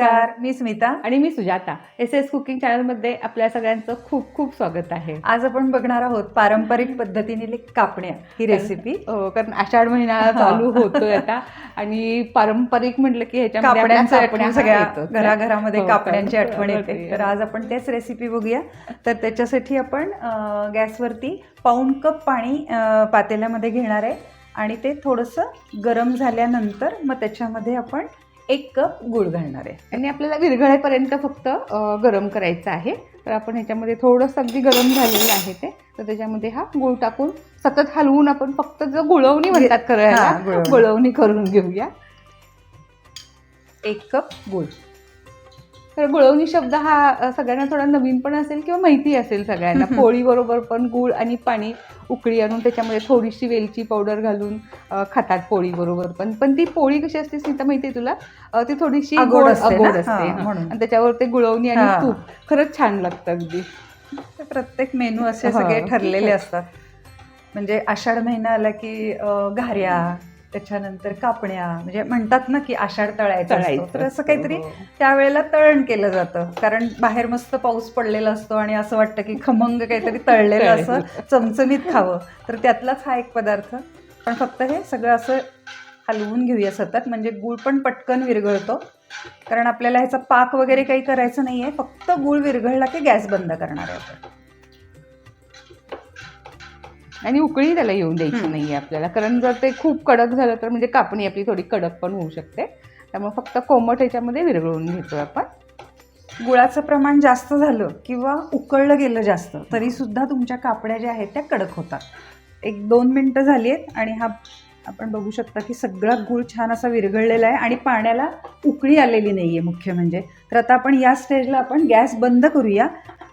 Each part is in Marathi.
नमस्कार मी स्मिता आणि मी सुजाता. एस एस कुकिंग चॅनलमध्ये आपल्या सगळ्यांचं खूप खूप स्वागत आहे. आज आपण बघणार आहोत पारंपरिक पद्धतीने कापण्या ही रेसिपी हो, कारण आषाढ महिना. चालू होतोय आता. आणि पारंपरिक म्हटलं की ह्याच्यामध्ये कापड्यांची आठवण सगळ्या. घराघरामध्ये हो, कापड्यांची आठवण येते. तर आज आपण तेच रेसिपी बघूया. तर त्याच्यासाठी आपण गॅसवरती पाऊण कप पाणी पातेल्यामध्ये घेणार आहे. आणि ते थोडंसं गरम झाल्यानंतर मग त्याच्यामध्ये आपण एक कप गुळ घालणार आहे. आणि आपल्याला विरघळेपर्यंत फक्त गरम करायचं आहे. तर आपण ह्याच्यामध्ये थोडंसं अगदी गरम झालेलं आहे ते. तर त्याच्यामध्ये हा गुळ टाकून सतत हलवून आपण फक्त जो गुळवणी म्हणतात करायला गुळवणी. गुळवणी करून घेऊया. एक कप गुळ. तर गुळवणी शब्द हा सगळ्यांना थोडा नवीन पण असेल किंवा माहिती असेल सगळ्यांना. पोळी बरोबर पण गुळ आणि पाणी उकळी आणून त्याच्यामध्ये थोडीशी वेलची पावडर घालून खातात पोळी बरोबर पण. पण ती पोळी कशी असते सीता माहिती आहे तुला? ती थोडीशी आगोड गोड असते. आणि त्याच्यावर ते गुळवणी आणि. तूप खरंच छान लागतं अगदी. प्रत्येक मेनू असे हा. सगळे ठरलेले असतात. म्हणजे आषाढ महिना आला की घाऱ्या त्याच्यानंतर कापण्या म्हणजे म्हणतात ना की आषाढ तळायचं तर असं काहीतरी हो. त्यावेळेला तळण केलं जातं. कारण बाहेर मस्त पाऊस पडलेला असतो आणि असं वाटतं की खमंग काहीतरी तळलेलं असं. चमचमीत खावं. तर त्यातलाच हा एक पदार्थ. पण फक्त हे सगळं असं हलवून घेऊया सतत. म्हणजे गूळ पण पटकन विरघळतो. कारण आपल्याला ह्याचा पाक वगैरे काही करायचं नाही आहे फक्त गूळ विरघळला की गॅस बंद करणार आहे आपण. आणि उकळी त्याला येऊन द्यायची हम्म. नाहीये आपल्याला. कारण जर ते खूप कडक झालं तर म्हणजे कापणी आपली थोडी कडक पण होऊ शकते. त्यामुळे फक्त कोमट ह्याच्यामध्ये विरघळून घेतो आपण. गुळाचं प्रमाण जास्त झालं किंवा उकळलं गेलं जास्त तरी सुद्धा तुमच्या कापड्या ज्या आहेत त्या कडक होतात. एक दोन मिनटं झाली आहेत आणि हा आपण बघू शकता की सगळा गुळ छान असा विरघळलेला आहे आणि पाण्याला उकळी आलेली नाही आहे मुख्य म्हणजे. तर आता आपण या स्टेजला आपण गॅस बंद करूया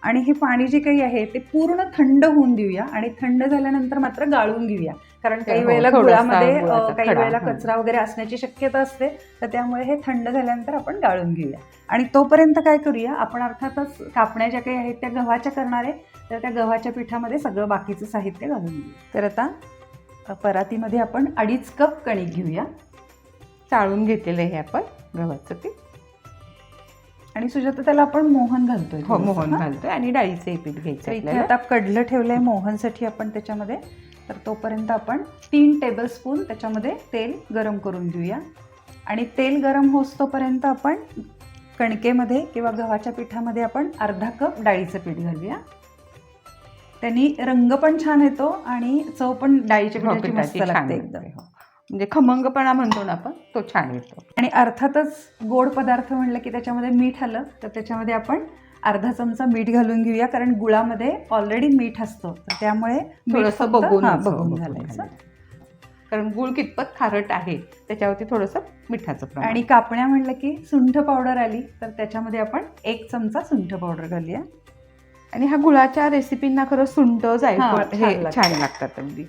आणि हे पाणी जे काही आहे ते पूर्ण थंड होऊन देऊया आणि थंड झाल्यानंतर मात्र गाळून घेऊया. कारण काही हो, वेळेला गुळामध्ये काही वेळेला हं. कचरा वगैरे असण्याची शक्यता असते तर त्यामुळे हे थंड झाल्यानंतर आपण गाळून घेऊया. आणि तोपर्यंत काय करूया आपण अर्थातच कापण्या ज्या काही आहेत त्या गव्हाच्या करणार आहे तर त्या गव्हाच्या पिठामध्ये सगळं बाकीचं साहित्य घालून घेऊ तर आता परातीमध्ये आपण अडीच कप कणिक घेऊया. चाळून घेतलेलं आहे आपण गव्हाचं पीठ. आणि सुजाता त्याला आपण मोहन घालतोय हो मोहन? घालतोय आणि डाळीचं पीठ घ्यायचं इथे आता कडलं ठेवलंय मोहनसाठी आपण त्याच्यामध्ये. तर तोपर्यंत आपण तीन टेबलस्पून त्याच्यामध्ये तेल गरम करून घेऊया. आणि तेल गरम होस तोपर्यंत आपण कणकेमध्ये किंवा गव्हाच्या पिठामध्ये आपण अर्धा कप डाळीचं पीठ घालूया. त्यांनी रंग पण छान येतो आणि चव पण डाळीच्या हो, पिठाची मस्त लागते, एकदम. हो. म्हणजे खमंगपणा म्हणतो ना आपण तो छान येतो आणि अर्थातच गोड पदार्थ म्हणलं की त्याच्यामध्ये मीठ आलं तर त्याच्यामध्ये आपण अर्धा चमचा मीठ घालून घेऊया कारण गुळामध्ये ऑलरेडी मीठ असतं. तर त्यामुळे थोडंसं बघून बघून घालायचं. कारण गुळ कितपत खारट आहे त्याच्यावरती थोडंसं मिठाचं प्रमाण. आणि कापण्या म्हणलं की सुंठ पावडर आली तर त्याच्यामध्ये आपण एक चमचा सुंठ पावडर घालूया. आणि ह्या गुळाच्या रेसिपींना खरं हां, जायफळ हे. छान लागतात अगदी.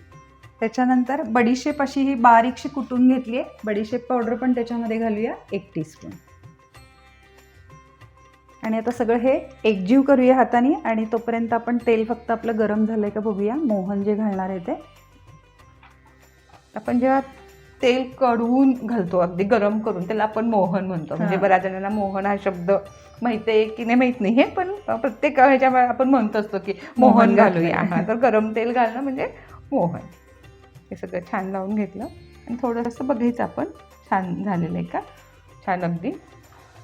त्याच्यानंतर बडीशेप अशी ही बारीकशी कुटून घेतली आहे. बडीशेप पावडर पण त्याच्यामध्ये घालूया. एक टीस्पून आणि आता सगळं हे एकजीव करूया हाताने आणि तोपर्यंत आपण तेल फक्त आपलं गरम झालंय का बघूया. मोहन जे घालणार आहे ते. आपण जेव्हा तेल कडवून घालतो अगदी गरम करून त्याला आपण मोहन म्हणतो. म्हणजे. बऱ्याच जणांना मोहन हा शब्द माहिती आहे की नाही माहीत नाही हे पण प्रत्येक ह्याच्या आपण म्हणतो असतो की मोहन घालूया. तर गरम तेल घालणं म्हणजे मोहन. हे सगळं छान लावून घेतलं. आणि थोडंसं बघायचं आपण छान झालेलं आहे का? छान अगदी.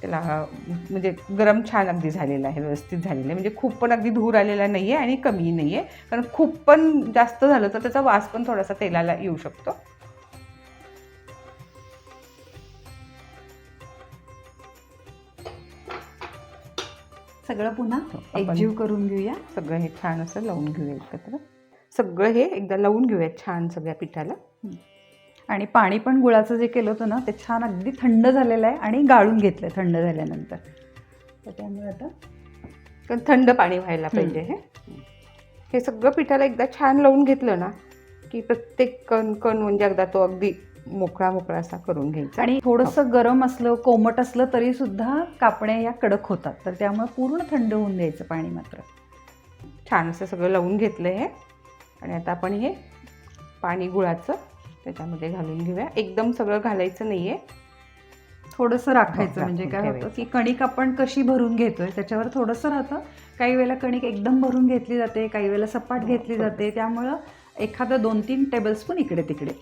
त्याला म्हणजे गरम छान अगदी झालेलं आहे व्यवस्थित झालेलं आहे. म्हणजे खूप पण अगदी धूर आलेला नाही आहे आणि कमी नाही आहे कारण खूप पण जास्त झालं तर त्याचा वास पण थोडासा तेलाला येऊ शकतो. सगळं पुन्हा हो, एकजीव करून घेऊया. सगळं हे छान असं लावून घेऊया एकत्र. सगळं हे एकदा लावून घेऊया छान सगळ्या पिठाला. आणि पाणी पण गुळाचं जे केलं होतं ना ते छान अगदी थंड झालेलं आहे आणि गाळून घेतलं थंड झाल्यानंतर. तर त्यामुळे आता कारण थंड पाणी व्हायला पाहिजे हे. हे सगळं पिठाला एकदा छान लावून घेतलं ना की प्रत्येक कण कण म्हणजे एकदा तो अगदी मोकळा मोकळा असा करून घ्यायचा. आणि थोडंसं गरम असलं कोमट असलं तरी सुद्धा कापण्या या कडक होतात. तर त्यामुळे पूर्ण थंड होऊन द्यायचं पाणी मात्र. छान असं सगळं लावून घेतलं आहे आणि आता आपण हे पाणी गुळाचं त्याच्यामध्ये घालून घेऊया. एकदम सगळं घालायचं नाही आहे थोडंसं राखायचं हो, म्हणजे काय होतं. की कणिक आपण कशी भरून घेतोय त्याच्यावर थोडंसं राहतं. काही वेळेला कणिक एकदम भरून घेतली जाते काही वेळेला सपाट हो, घेतली थोडं. जाते. त्यामुळं एखादं दोन तीन टेबलस्पून इकडे तिकडे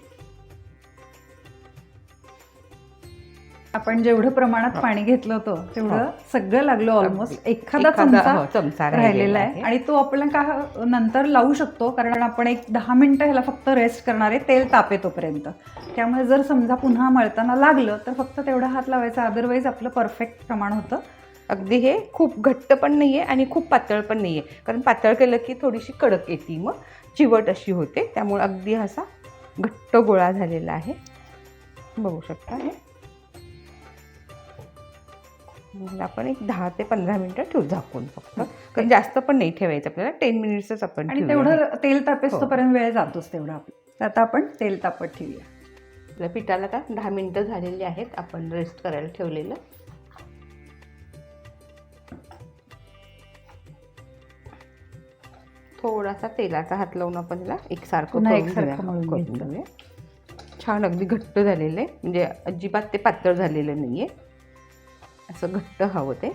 आपण जेवढं प्रमाणात. पाणी घेतलं होतं तेवढं सगळं लागलं ऑलमोस्ट. एखादा चमचा हो, चमचा राहिलेला आहे. आणि तो आपण का नंतर लावू शकतो कारण आपण एक दहा मिनिटं ह्याला फक्त रेस्ट करणार आहे तेल तापे तोपर्यंत त्यामुळे जर समजा पुन्हा मळताना लागलं तर फक्त तेवढा हात लावायचा. अदरवाईज आपलं परफेक्ट प्रमाण होतं. अगदी हे खूप घट्ट पण नाही आहे आणि खूप पातळ पण नाही आहे कारण पातळ केलं की थोडीशी कडक येते मग. चिवट अशी होते. त्यामुळे अगदी असा घट्ट गोळा झालेला आहे. बघू शकता हे. आपण एक दहा ते पंधरा मिनटं ठेवू झाकून फक्त कारण जास्त पण नाही ठेवायचं आपल्याला टेन मिनिट्सच आपण आणि. तेवढं तेल तापेस हो. वेळ जातोच तेवढा आपला तर आता आपण तेल तापत ठेवूया आपल्या पिठाला का दहा मिनटं झालेली आहेत आपण रेस्ट करायला ठेवलेलं थोडासा तेलाचा हात लावून आपण त्याला एकसारखं करून. घेऊया. छान अगदी घट्ट झालेलं आहे म्हणजे अजिबात ते पातळ झालेलं नाही आहे असं घट्ट हवं ते.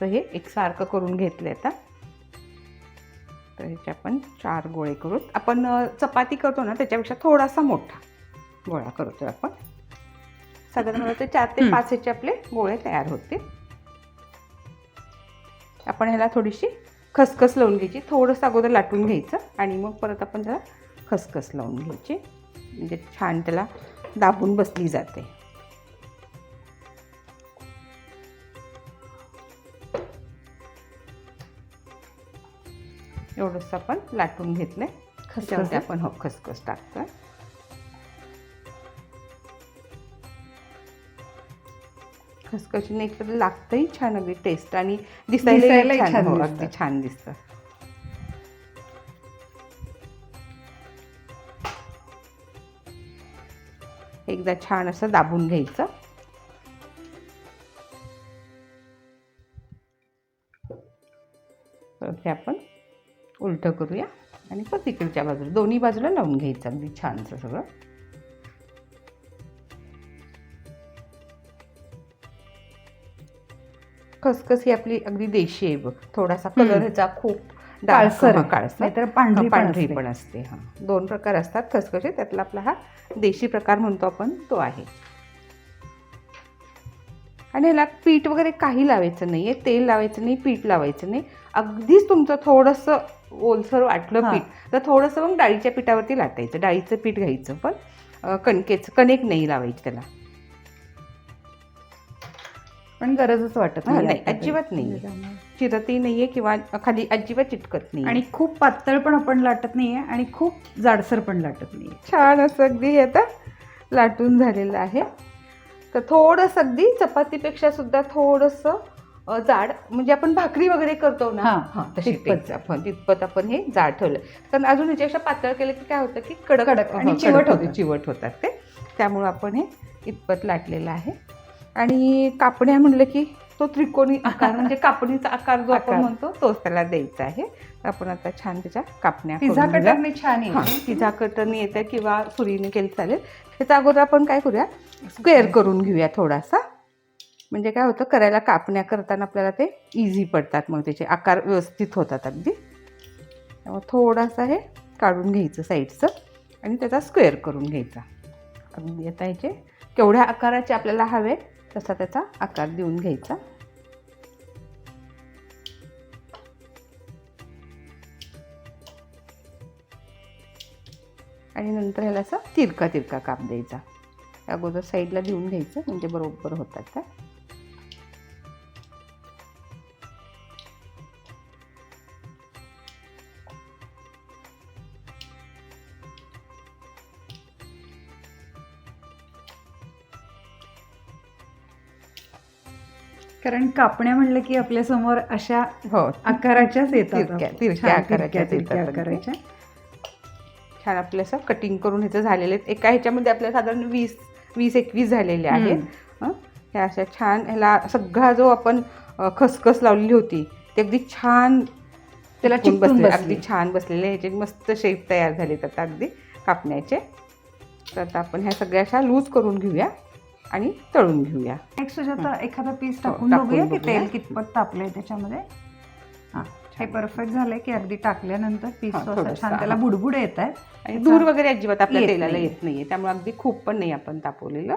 तर हे एकसारखं करून घेतलं आता. तर ह्याचे आपण चार गोळे करू. आपण चपाती करतो ना त्याच्यापेक्षा थोडासा मोठा गोळा करतो आपण. साधारण मला ते चार ते. पाच ह्याचे आपले गोळे तयार होते आपण ह्याला थोडीशी खसखस लावून घ्यायची. थोडंसं अगोदर लाटून घ्यायचं आणि मग परत आपण त्याला खसखस लावून घ्यायची. म्हणजे छान त्याला दाबून बसली जाते. एवढंच आपण लाटून घेतलंय. त्याच्यामध्ये आपण हो खसखस टाकतोय. खसखशीने एक तर लागतंही छान अगदी टेस्ट आणि दिसायलाही दिसायलाही छान हो, दिसतं. अगदी छान दिसतं. एकदा छान असं दाबून घ्यायचं. उलटं करूया आणि परत इकडच्या बाजूला दोन्ही बाजूला लावून घ्यायचं अगदी छानसं सगळं. खसखस ही आपली अगदी देशी आहे बघ. थोडासा कलर. ह्याचा खूप काळसर. काळसर. नाहीतर पांढरी पांढरी. पण असते हा. दोन प्रकार असतात खसखशी त्यातला आपला हा देशी प्रकार म्हणतो आपण तो आहे. आणि ह्याला पीठ वगैरे काही लावायचं नाही आहे तेल लावायचं नाही पीठ लावायचं नाही. अगदीच तुमचं थोडंसं ओलसर वाटलं. पीठ. तर थोडंसं मग डाळीच्या पिठावरती लाटायचं. डाळीचं पीठ घ्यायचं पण. कणकेचं कणिक नाही लावायची त्याला. पण गरजच वाटत नाही नाही. अजिबात नाही. चिरतही नाही आहे किंवा खाली अजिबात चिटकत नाही आणि खूप पातळ पण आपण लाटत नाहीये आणि खूप जाडसर पण लाटत नाहीये. छान असं अगदी हे आता लाटून झालेलं आहे. तर थोडंसं अगदी चपातीपेक्षा सुद्धा थोडंसं जाड म्हणजे आपण भाकरी वगैरे करतो ना हां, हां, तशी तितपत. टेस्ट. आपण तितपत आपण हे जाड ठेवलं. कारण अजून ह्याच्यापेक्षा पातळ केलं की काय होतं की कडक कडक आणि चिवट होते. चिवट होतात ते. त्यामुळं आपण हे इतपत लाटलेलं आहे. आणि कापण्या म्हणलं की तो त्रिकोणी आकार म्हणजे कापणीचा आकार जो आपण. म्हणतो तोच त्याला द्यायचा आहे. आपण आता छान त्याच्या कापण्या घेऊया. कटरने छान पिझ्झा कटरने येते किंवा सुरीने केलं चालेल. त्याच्या अगोदर आपण काय करूया स्क्वेअर करून घेऊया थोडासा. म्हणजे काय होतं करायला कापण्या करताना आपल्याला ते इझी पडतात मग त्याचे आकार व्यवस्थित होतात अगदी. त्यामुळे थोडासा हे काढून घ्यायचं साईडचं आणि त्याचा स्क्वेअर करून घ्यायचा. अगदी आता ह्याचे केवढ्या आकाराचे आपल्याला हवे तसा त्याचा आकार देऊन घ्यायचा. आणि नंतर ह्याला असा तिरका तिरका काप द्यायचा. अगोदर साईडला देऊन घ्यायचं म्हणजे बरोबर होतात त्या. कारण कापण्या म्हणलं की आपल्यासमोर अशा हो आकाराच्याच येतात. तिरक्या-. आकाराच्या. छान आपलं असं कटिंग करून ह्याचं झालेले आहेत एका ह्याच्यामध्ये आपल्याला साधारण वीस वीस एकवीस झालेले आहेत. हं? ह्या अशा छान ह्याला सगळा जो आपण खसखस लावलेली होती ते अगदी छान त्याला बसले. बसली. अगदी छान बसलेले ह्याचे मस्त शेप तयार झालेत आता अगदी कापण्याचे. तर आता आपण ह्या सगळ्या अशा लूज करून घेऊया. आणि तळून घेऊया. एक सुजाता एखादा पीस हो, टाकून टाकून बघूया की बघूया. तेल कितपत तापलंय त्याच्यामध्ये. हा हे परफेक्ट झालंय की अगदी टाकल्यानंतर पीस हा, असं थोडंसं, छान त्याला हा. बुडबुड येत आणि दूर वगैरे अजिबात आपल्या येत तेलाला. येत नाहीये. त्यामुळे अगदी खूप पण नाही आपण तापवलेलं.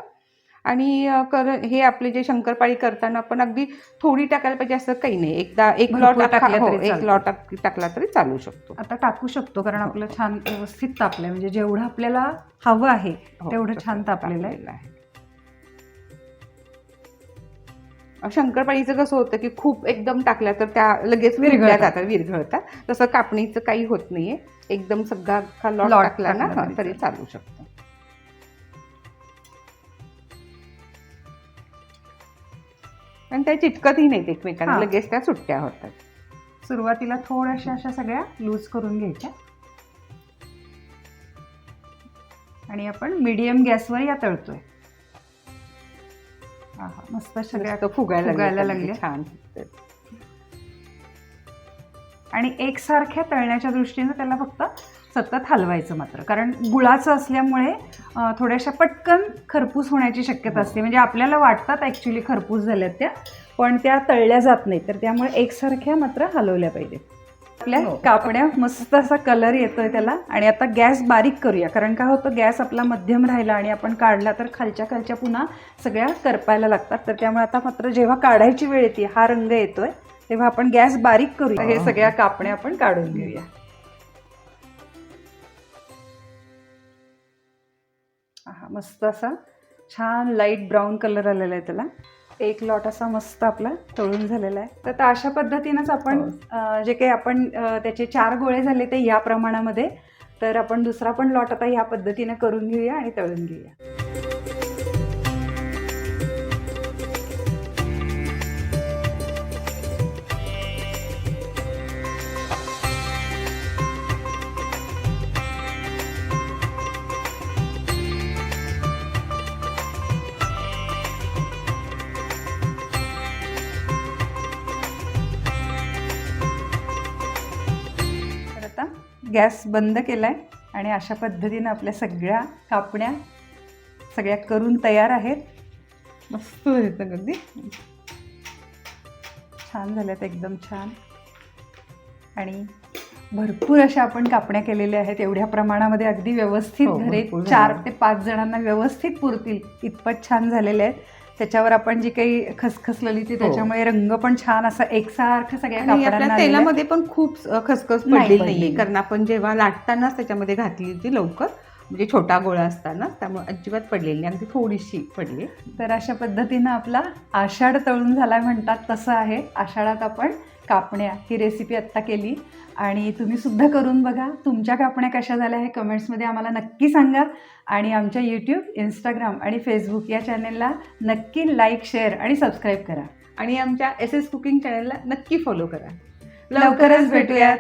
आणि अ, कर हे आपले जे शंकरपाळी करताना आपण अगदी थोडी टाकायला पाहिजे असं काही नाही. एकदा एक भरपूर लॉट टाकल्या हो, तरी एक चालतं. लॉट टाकला तरी चालू शकतो. आता टाकू शकतो कारण हो. आपलं छान व्यवस्थित तापलंय. म्हणजे जेवढं आपल्याला हवं आहे हो, तेवढं तसं छान तापलेलं आहे. तापलेलं आहे. शंकरपाळीचं कसं होतं की खूप एकदम टाकल्या तर त्या लगेच विरघळल्या. जातात विरघळतात. तसं कापणीचं काही होत नाहीये. एकदम सगळा लॉट टाकला ना तरी चालू शकतो. आणि त्या चिटकतही नाहीत एकमेकांना. लगेच त्या सुट्ट्या होतात. सुरुवातीला थोड्याशा अशा सगळ्या लूज करून घ्यायच्या. आणि आपण मीडियम गॅसवर या तळतोय. मस्त सगळ्या फुगायला लागल्या. छान आणि एकसारख्या तळण्याच्या दृष्टीने त्याला फक्त सतत हलवायचं मात्र. कारण गुळाचं असल्यामुळे थोड्याशा पटकन खरपूस होण्याची शक्यता असते. म्हणजे आपल्याला वाटतात ॲक्च्युली खरपूस झाल्यात त्या पण त्या तळल्या जात नाही तर त्यामुळे एकसारख्या मात्र हलवल्या पाहिजेत. आपल्या हो. कापड्या मस्त असा कलर येतोय त्याला. आणि आता गॅस बारीक करूया. कारण काय होतं गॅस आपला मध्यम राहिला आणि आपण काढला तर खालच्या खालच्या पुन्हा सगळ्या करपायला लागतात. तर त्यामुळे आता मात्र जेव्हा काढायची वेळ येते हा रंग येतोय तेव्हा आपण गॅस बारीक करूया. हे सगळ्या कापण्या आपण काढून घेऊया. हा मस्त असा छान लाइट ब्राऊन कलर आलेला आहे त्याला. एक लॉट असा मस्त आपला तळून झालेला आहे तर आता अशा पद्धतीनंच आपण हो. जे काही आपण त्याचे चार गोळे झाले ते या प्रमाणामध्ये तर आपण दुसरा पण लॉट आता या पद्धतीने करून घेऊया आणि तळून घेऊया गॅस बंद केलाय आणि अशा पद्धतीनं आपल्या सगळ्या कापण्या सगळ्या करून तयार आहेत. मस्त येतं अगदी. छान झाल्यात एकदम छान. आणि भरपूर अशा आपण कापण्या केलेल्या आहेत. एवढ्या प्रमाणामध्ये अगदी व्यवस्थित हो, घरे चार. ते पाच जणांना व्यवस्थित पुरतील. इतपत छान झालेले आहेत. त्याच्यावर आपण जी काही खसखसलेली ती हो. त्याच्यामुळे रंग पण छान असा एकसारखं सगळ्या आणि आपल्या कापडांना आलेला आहे. तेलामध्ये पण खूप खसखस नाही पडलेली पडलेली. नाहीये कारण आपण जेव्हा लाटतानाच त्याच्यामध्ये घातली होती लवकर म्हणजे छोटा गोळा असताना त्यामुळे अजिबात पडलेली नाही अगदी थोडीशी पडली तर अशा पद्धतीनं आपला आषाढ तळून झालाय म्हणतात तसं आहे आषाढात आपण कापण्या ही रेसिपी आत्ता केली आणि तुम्ही सुद्धा करून बघा. तुमच्या कापण्या कशा झाल्या हे कमेंट्समध्ये आम्हाला नक्की सांगा. आणि आमच्या यूट्यूब इंस्टाग्राम आणि फेसबुक या चॅनेलला नक्की लाईक शेअर आणि सबस्क्राईब करा. आणि आमच्या एस एस कुकिंग चॅनलला नक्की फॉलो करा. लवकरच भेटूयात.